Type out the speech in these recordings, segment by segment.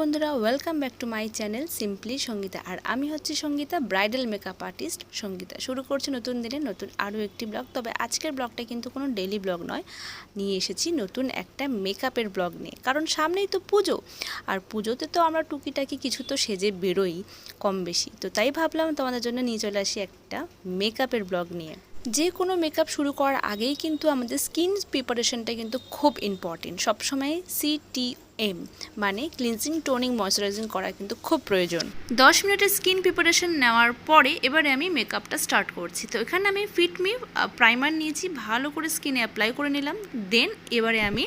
বন্ধুরা welcome back to my channel simply Sangeeta আর আমি হচ্ছি Sangeeta bridal makeup artist Sangeeta শুরু করছি নতুন দিনে নতুন আরও একটি ব্লগ তবে আজকের ব্লগটা কিন্তু কোনো ডেলি ব্লগ নয়। নিয়ে এসেছি নতুন একটা মেকআপের ব্লগ নিয়ে। কারণ সামনেই তো পুজো, আর পুজোতে তো আমরা টুকিটাকি কিছু তো সেজে বেরোই কম বেশি। তো তাই ভাবলাম তোমাদের জন্য নিয়ে চলে আসি একটা মেকআপের ব্লগ নিয়ে। যে কোনো মেকআপ শুরু করার আগেই কিন্তু আমাদের স্কিন প্রিপারেশনটা কিন্তু খুব ইম্পর্টেন্ট সবসময় সিটিএম মানে ক্লিনজিং টোনিং ময়শ্চারাইজিং করা কিন্তু খুব প্রয়োজন। দশ মিনিটের স্কিন প্রিপারেশন নেওয়ার পরে এবারে আমি মেকআপটা স্টার্ট করছি। তো এখানে আমি ফিটমি প্রাইমার নিয়েছি, ভালো করে স্কিনে অ্যাপ্লাই করে নিলাম। দেন এবারে আমি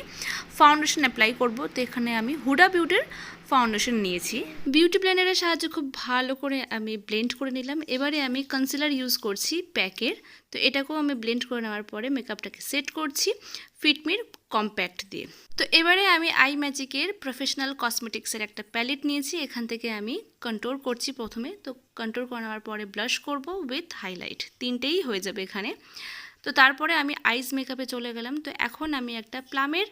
ফাউন্ডেশন অ্যাপ্লাই করব। তো এখানে আমি হুডা বিউটির ফাউন্ডেশন নিয়েছি। বিউটি ব্লেন্ডারের সাহায্যে খুব ভালো করে আমি ব্লেন্ড করে নিলাম। এবারে আমি কনসিলার ইউজ করছি প্যাকের তো এটাকেও আমি ব্লেন্ড করে নেওয়ার পরে মেকআপটাকে সেট করছি ফিটমির কম্প্যাক্ট দিয়ে। তো এবারে আমি আই ম্যাজিকের প্রফেশনাল কসমেটিক্সের একটা প্যালেট নিয়েছি। এখান থেকে আমি কন্ট্রোল করছি প্রথমে। তো কন্ট্রোল করে নেওয়ার পরে ব্লাশ করব উইথ হাইলাইট তিনটেই হয়ে যাবে এখানে। তো তারপরে আমি আইস মেকআপে চলে গেলাম। তো এখন আমি একটা প্লামের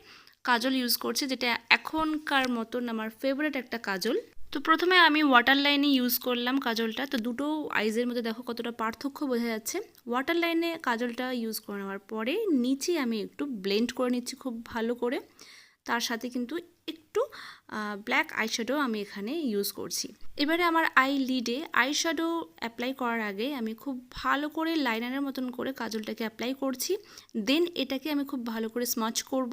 কাজল ইউজ করছি, যেটা এখনকার মতন আমার ফেভারিট একটা কাজল। তো প্রথমে আমি ওয়াটার লাইনে ইউজ করলাম কাজলটা। তো দুটো আইজের মধ্যে দেখো কতটা পার্থক্য বোঝা যাচ্ছে। ওয়াটার লাইনে কাজলটা ইউজ করে নেওয়ার পরে নিচে আমি একটু ব্লেন্ড করে নিচ্ছি খুব ভালো করে। তার সাথে কিন্তু একটু ব্ল্যাক আইশ্যাডো আমি এখানে ইউজ করছি। এবারে আমার আই লিডে আইশ্যাডো অ্যাপ্লাই করার আগে আমি খুব ভালো করে লাইনারের মতন করে কাজলটাকে অ্যাপ্লাই করছি। দেন এটাকে আমি খুব ভালো করে স্মাচ করব।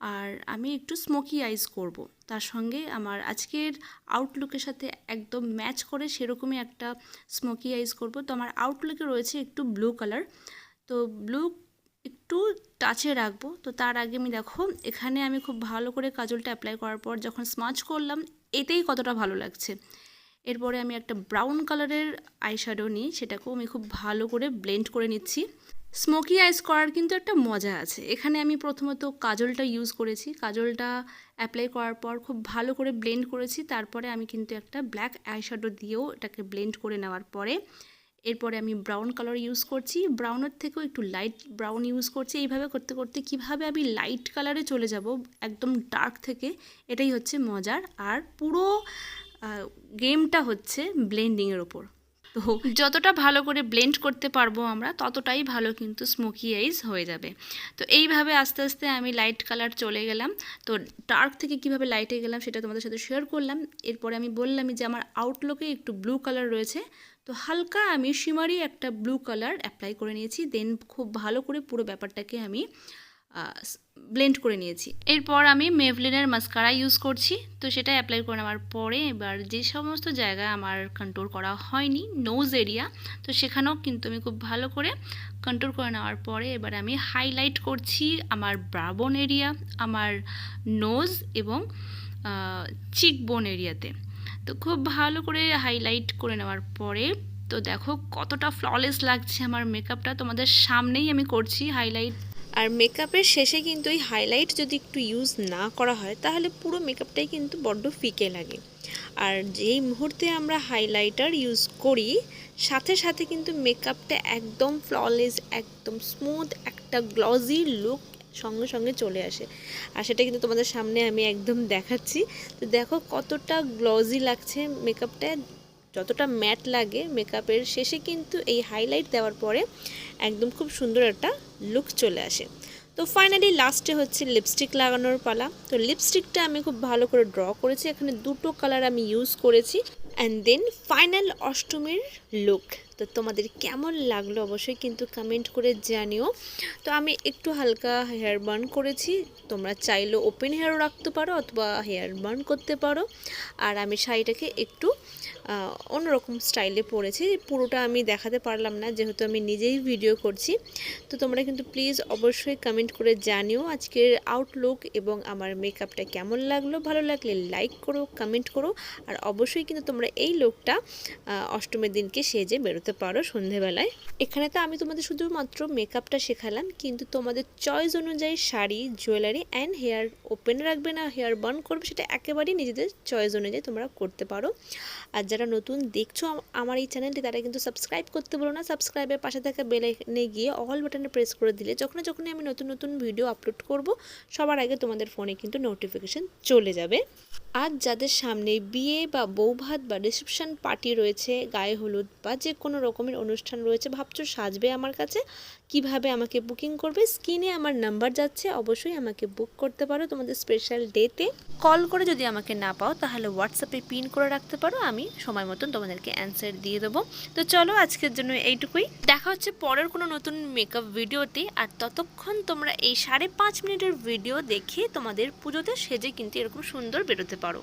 আর আমি একটু স্মোকি আইস করব। তার সঙ্গে আমার আজকের আউটলুকের সাথে একদম ম্যাচ করে সেরকমই একটা স্মোকি আইস করব। তো আমার আউটলুকে রয়েছে একটু ব্লু কালার তো ব্লু একটু টাচে রাখব। তো তার আগে আমি দেখো, এখানে আমি খুব ভালো করে কাজলটা অ্যাপ্লাই করার পর যখন স্মাচ করলাম, এতেই কতটা ভালো লাগছে। এরপরে আমি একটা ব্রাউন কালারের আইশ্যাডো নিই, সেটাকেও আমি খুব ভালো করে ব্লেন্ড করে নিচ্ছি। স্মোকি আইস করার কিন্তু একটা মজা আছে। এখানে আমি প্রথমত কাজলটা ইউজ করেছি। কাজলটা অ্যাপ্লাই করার পর খুব ভালো করে ব্লেন্ড করেছি। তারপরে আমি কিন্তু একটা ব্ল্যাক আইশ্যাডো দিয়েও এটাকে ব্লেন্ড করে নেওয়ার পরে এরপরে আমি ব্রাউন কালার ইউজ করছি। ব্রাউনের থেকেও একটু লাইট ব্রাউন ইউজ করছি। এইভাবে করতে করতে কীভাবে আমি লাইট কালারে চলে যাব একদম ডার্ক থেকে, এটাই হচ্ছে মজার। আর পুরো গেমটা হচ্ছে ব্লেন্ডিংয়ের ওপর। তো যতটা ভালো করে ব্লেন্ড করতে পারব আমরা, ততটাই ভালো কিন্তু স্মোকি আইজ হয়ে যাবে। তো এইভাবে আস্তে আস্তে আমি লাইট কালার চলে গেলাম। তো ডার্ক থেকে কীভাবে লাইটে গেলাম সেটা তোমাদের সাথে শেয়ার করলাম। এরপরে আমি বললাম যে আমার আউটলুকে একটু ব্লু কালার রয়েছে। তো হালকা আমি শিমারি একটা ব্লু কালার অ্যাপ্লাই করে নিয়েছি। দেন খুব ভালো করে পুরো ব্যাপারটাকে আমি ব্লেন্ড করে নিয়েছি। এরপর আমি মেভলিনের মাস্কারা ইউজ করছি, তো সেটা অ্যাপ্লাই করে নেওয়ার পরে এবার যে সমস্ত জায়গায় আমার কন্ট্রোল করা হয়নি নোজ এরিয়া তো সেখানেও কিন্তু আমি খুব ভালো করে কন্ট্রোল করে নেওয়ার পরে এবার আমি হাইলাইট করছি আমার ব্রাবন এরিয়া আমার নোজ এবং চিক বোন এরিয়াতে তো। খুব ভালো করে হাইলাইট করে নেওয়ার পরে, তো দেখো কতটা ফ্ললেস লাগছে আমার মেকআপটা তোমাদের সামনেই আমি করছি হাইলাইট আর মেকআপের শেষে কিন্তু এই হাইলাইট যদি একটু ইউজ না করা হয়, তাহলে পুরো মেকআপটাই কিন্তু বড্ড ফিকে লাগে। আর যেই মুহূর্তে আমরা হাইলাইটার ইউজ করি, সাথে সাথে কিন্তু মেকআপটা একদম ফ্ললেস একদম স্মুথ একটা গ্লজি লুক সঙ্গে সঙ্গে চলে আসে। আর সেটা কিন্তু তোমাদের সামনে আমি একদম দেখাচ্ছি। তো দেখো কতটা গ্লজি লাগছে মেকআপটা যতটা ম্যাট লাগে মেকআপের শেষে কিন্তু এই হাইলাইট দেওয়ার পরে একদম খুব সুন্দর একটা লুক চলে আসে। তো ফাইনালি লাস্টে হচ্ছে লিপস্টিক লাগানোর পালা। তো লিপস্টিকটা আমি খুব ভালো করে ড্র করেছি। এখানে দুটো কালার আমি ইউজ করেছি। অ্যান্ড দেন ফাইনাল অষ্টমীর লুক তো তোমাদের কেমন লাগল অবশ্যই কিন্তু কমেন্ট করে জানিও। তো আমি একটু হালকা হেয়ার বার্ন করেছি। তোমরা চাইলে ওপেন হেয়ারও রাখতে পারো অথবা হেয়ার বার্ন করতে পারো। আর আমি শাড়িটাকে একটু অন্যরকম স্টাইলে পরেছি পুরোটা আমি দেখাতে পারলাম না, যেহেতু আমি নিজেই ভিডিও করছি। তো তোমরা কিন্তু প্লিজ অবশ্যই কমেন্ট করে জানিও আজকের আউটলুক এবং আমার মেকআপটা কেমন লাগল। ভালো লাগলে লাইক করো কমেন্ট করো, আর অবশ্যই কিন্তু তোমরা এই লুকটা অষ্টমীর দিনকে সেজে বেরোতে পারো সন্ধেবেলায়। এখানে তো আমি তোমাদের শুধুমাত্র মেকআপটা শেখালাম, কিন্তু তোমাদের চয়েস অনুযায়ী sari jewellery and hair open রাখবে না হেয়ার বার্ন করবে, সেটা একেবারেই নিজেদের চয়েস অনুযায়ী তোমরা করতে পারো। আর যারা নতুন দেখছ আমার এই চ্যানেলটি তারা কিন্তু সাবস্ক্রাইব করতে বলো না। সাবস্ক্রাইবের পাশে থাকা বেলাইকনে গিয়ে অল বাটনে প্রেস করে দিলে যখন যখনই আমি নতুন নতুন ভিডিও আপলোড করব, সবার আগে তোমাদের ফোনে কিন্তু নোটিফিকেশন চলে যাবে। আজ যাদের সামনে বিয়ে বা বৌভাত বা রিসেপশন পার্টি রয়েছে, গায়ে হলুদ বা যে কোনো রকমের অনুষ্ঠান রয়েছে, ভাবছ সাজবে আমার কাছে কীভাবে আমাকে বুকিং করবে স্ক্রিনে আমার নাম্বার যাচ্ছে, অবশ্যই আমাকে বুক করতে পারো তোমাদের স্পেশাল ডেতে কল করে যদি আমাকে না পাও, তাহলে হোয়াটসঅ্যাপে পিন করে রাখতে পারো, আমি সময় মতন তোমাদেরকে অ্যান্সার দিয়ে দেবো। তো চলো আজকের জন্য এইটুকুই। দেখা হচ্ছে পরের কোনো নতুন মেকআপ ভিডিওতে আর ততক্ষণ তোমরা এই সাড়ে পাঁচ মিনিটের ভিডিও দেখে তোমাদের পুজোতে সেজে কিন্তু এরকম সুন্দর বেরোতে পারো।